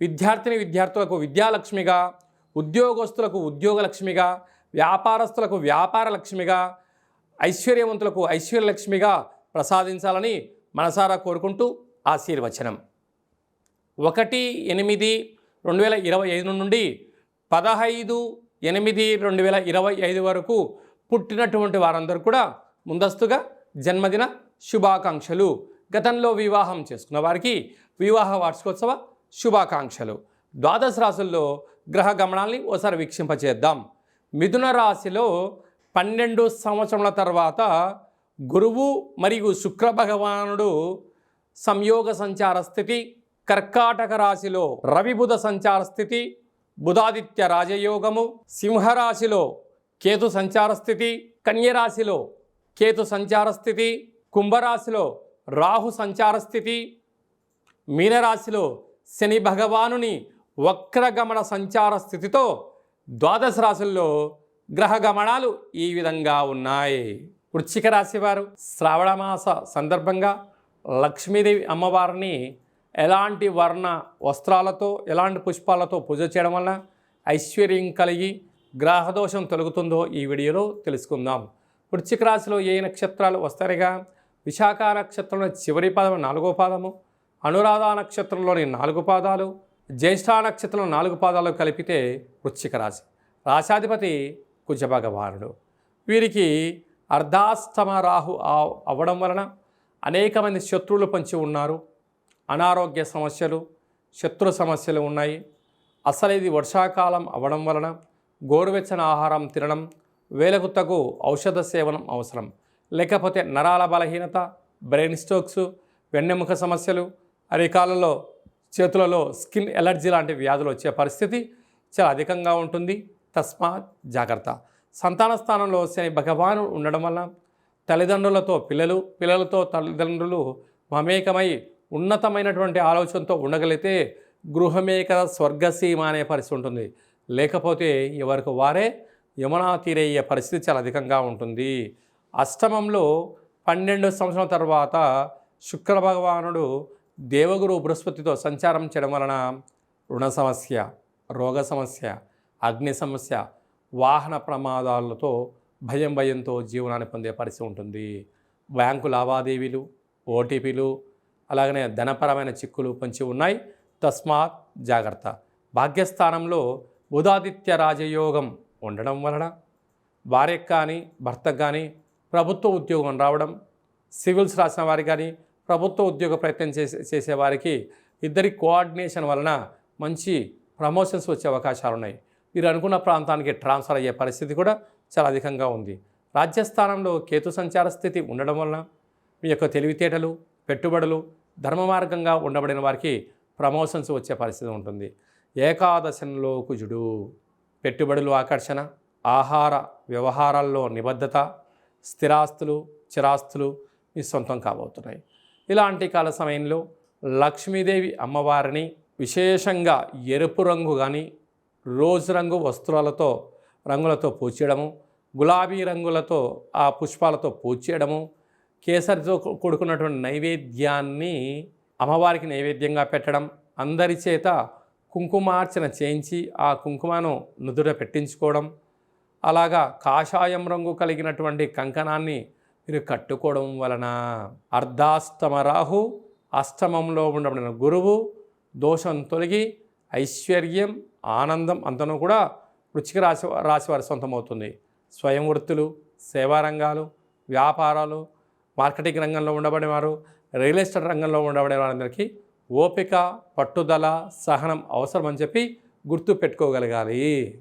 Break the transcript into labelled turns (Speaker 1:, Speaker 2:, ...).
Speaker 1: విద్యార్థిని విద్యార్థులకు విద్యాలక్ష్మిగా ఉద్యోగస్తులకు ఉద్యోగలక్ష్మిగా వ్యాపారస్తులకు వ్యాపార లక్ష్మిగా ఐశ్వర్యవంతులకు ఐశ్వర్యలక్ష్మిగా ప్రసాదించాలని మనసారా కోరుకుంటూ ఆశీర్వచనం. ఒకటి ఎనిమిది రెండు వేల ఇరవై ఐదు నుండి పదహైదు ఎనిమిది రెండు వేల ఇరవై ఐదు వరకు పుట్టినటువంటి వారందరూ కూడా ముందస్తుగా జన్మదిన శుభాకాంక్షలు. గతంలో వివాహం చేసుకున్న వారికి వివాహ వార్షికోత్సవ శుభాకాంక్షలు. ద్వాదశ రాశుల్లో గ్రహ గమనాల్ని ఓసారి వీక్షింపచేద్దాం. మిథున రాశిలో పన్నెండు సంవత్సరముల తర్వాత గురువు మరియు శుక్ర భగవానుడు సంయోగ సంచార స్థితి కర్కాటక రాశిలో రవిబుధ సంచార స్థితి బుధాదిత్య రాజయోగము సింహరాశిలో కేతు సంచార స్థితి కన్యరాశిలో కేతు సంచార స్థితి కుంభరాశిలో రాహు సంచార స్థితి మీనరాశిలో శని భగవానుని వక్రగమన సంచార స్థితితో ద్వాదశ రాశుల్లో గ్రహ గమనాలు ఈ విధంగా ఉన్నాయి. వృశ్చిక రాశి వారు శ్రావణ మాస సందర్భంగా లక్ష్మీదేవి అమ్మవారిని ఎలాంటి వర్ణ వస్త్రాలతో ఎలాంటి పుష్పాలతో పూజ చేయడం వలన ఐశ్వర్యం కలిగి గ్రహదోషం తొలగుతుందో ఈ వీడియోలో తెలుసుకుందాం. వృశ్చిక రాశిలో ఏ నక్షత్రాలు వస్తాయిగా? విశాఖ నక్షత్రంలో చివరి పాదము నాలుగో పాదము అనురాధ నక్షత్రంలోని నాలుగు పాదాలు జ్యేష్ఠ నక్షత్రం నాలుగు పాదాలు కలిపితే వృశ్చిక రాశి. రాశాధిపతి కుజభగవానుడు. వీరికి అర్ధాస్తమ రాహు అవ్వడం వలన అనేక మంది శత్రువులు పంచి ఉన్నారు. అనారోగ్య సమస్యలు శత్రు సమస్యలు ఉన్నాయి. అసలు ఇది వర్షాకాలం అవ్వడం వలన గోరువెచ్చని ఆహారం తినడం వేలకు తగు ఔషధ సేవనం అవసరం. లేకపోతే నరాల బలహీనత బ్రెయిన్ స్ట్రోక్స్ వెన్నెముక సమస్యలు అరికాలలో చేతులలో స్కిన్ ఎలర్జీ లాంటి వ్యాధులు వచ్చే పరిస్థితి చాలా అధికంగా ఉంటుంది. తస్మాత్ జాగ్రత్త. సంతాన స్థానంలో శని భగవాను ఉండడం వల్ల తల్లిదండ్రులతో పిల్లలు పిల్లలతో తల్లిదండ్రులు మమేకమై ఉన్నతమైనటువంటి ఆలోచనతో ఉండగలిగితే గృహమేక స్వర్గసీమ అనే పరిస్థితి ఉంటుంది. లేకపోతే ఎవరికి వారే యమునా తీరయ్యే పరిస్థితి చాలా అధికంగా ఉంటుంది. అష్టమంలో పన్నెండు సంవత్సరాల తర్వాత శుక్ర భగవానుడు దేవగురు బృహస్పతితో సంచారం చేయడం వలన రుణ సమస్య రోగ సమస్య అగ్ని సమస్య వాహన ప్రమాదాలతో భయం భయంతో జీవనాన్ని పొందే పరిస్థితి ఉంటుంది. బ్యాంకు లావాదేవీలు ఓటీపీలు అలాగనే ధనపరమైన చిక్కులు పొంచి ఉన్నాయి. తస్మాత్ జాగ్రత్త. భాగ్యస్థానంలో బుధాదిత్య రాజయోగం ఉండడం వలన భార్యకు కానీ భర్తకు కానీ ప్రభుత్వ ఉద్యోగం రావడం సివిల్స్ రాసిన వారికి కానీ ప్రభుత్వ ఉద్యోగ ప్రయత్నం చేసే చేసేవారికి ఇద్దరి కోఆర్డినేషన్ వలన మంచి ప్రమోషన్స్ వచ్చే అవకాశాలు ఉన్నాయి. మీరు అనుకున్న ప్రాంతానికి ట్రాన్స్ఫర్ అయ్యే పరిస్థితి కూడా చాలా అధికంగా ఉంది. రాజ్యస్థానంలో కేతు సంచార స్థితి ఉండడం వలన మీ యొక్క తెలివితేటలు పెట్టుబడులు ధర్మ మార్గంగా ఉండబడిన వారికి ప్రమోషన్స్ వచ్చే పరిస్థితి ఉంటుంది. ఏకాదశంలో కుజుడు పెట్టుబడులు ఆకర్షణ ఆహార వ్యవహారాల్లో నిబద్ధత స్థిరాస్తులు చిరాస్తులు మీ సొంతం కాబోతున్నాయి. ఇలాంటి కాల సమయంలో లక్ష్మీదేవి అమ్మవారిని విశేషంగా ఎరుపు రంగు కానీ రోజ్ రంగు వస్త్రాలతో రంగులతో పూచేయడము గులాబీ రంగులతో ఆ పుష్పాలతో పూచేయడము కేసరితో కూడుకున్నటువంటి నైవేద్యాన్ని అమ్మవారికి నైవేద్యంగా పెట్టడం అందరి చేత కుంకుమార్చన చేయించి ఆ కుంకుమను నుదుట పెట్టించుకోవడం అలాగా కాషాయం రంగు కలిగినటువంటి కంకణాన్ని మీరు కట్టుకోవడం వలన అర్ధాస్తమ రాహు అష్టమంలో ఉండబడిన గురువు దోషం తొలగి ఐశ్వర్యం ఆనందం అంతను కూడా వృచ్చిక రాశి రాశి వారి సొంతమవుతుంది. స్వయం వృత్తులు సేవా రంగాలు వ్యాపారాలు మార్కెటింగ్ రంగంలో ఉండబడేవారు రియల్ ఎస్టేట్ రంగంలో ఉండబడే వారందరికీ ఓపిక పట్టుదల సహనం అవసరం అని చెప్పి గుర్తు పెట్టుకోగలగాలి.